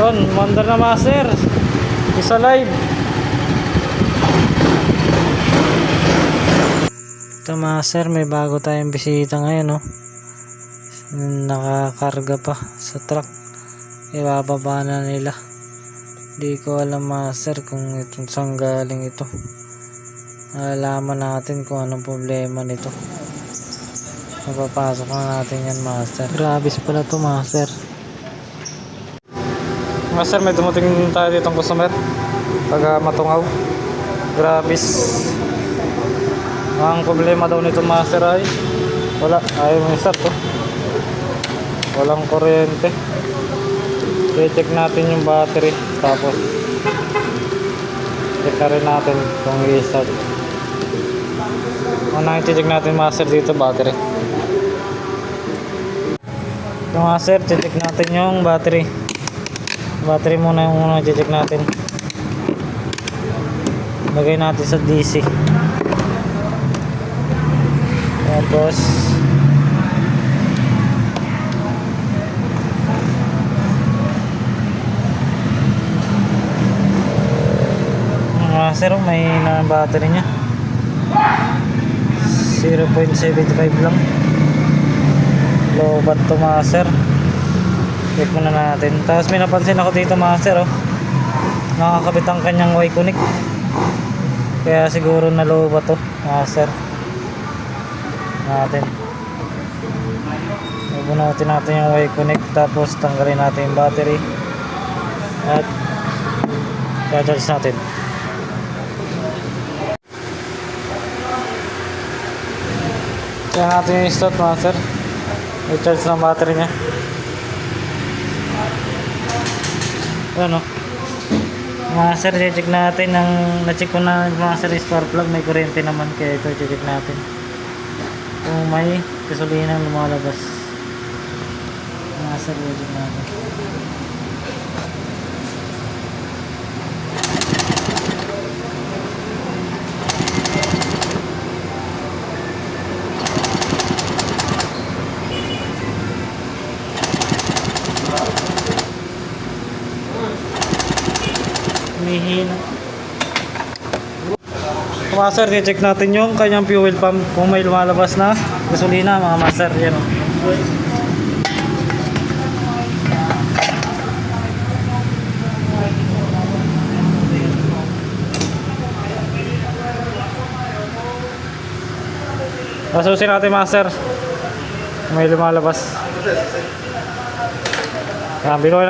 Yun, mandar na master. Isa live. Ito master, may bago tayong bisita ngayon, no? Nakakarga pa sa truck. Ibababa na nila. Di ko alam master kung itong saan galing ito. Alaman natin kung anong problema nito. Mapapasok na natin yan master. Grabis pala to master. Master, may dumating tayo ditong customer. Taga Matungaw. Grabis. Ang problema daw nito master ay wala. Ayaw mo start to. Walang kuryente. I-check natin yung battery. Tapos check rin natin kung i-start. Unang i-check natin master dito battery. Ito master, check natin yung battery. Battery muna yung muna check natin. Lagay natin sa DC. Tapos mga sir, may na battery niya. 0.75 lang. Low bat to mga sir. Check muna natin. Tapos may napansin ako dito mga sir, oh. Nakakabit ang kanyang Y-Connect. Kaya siguro na low ba to, mga sir. Natin. Bubunutin natin yung Y-Connect tapos tanggalin natin yung battery. At charge natin. Kaya natin yung start mga sir. I-charge ng battery niya. Ano? Mga sir, check natin ang na-check ko na mga sir spark plug may kuryente naman kaya ito check natin. Kung may gasolina lumalabas. Mga sir, check natin. Humihina. Mga master, check natin yung kanyang fuel pump kung may lumalabas na gasolina mga master. Yan o. Pasusin natin master. May lumalabas. Yan, binuhay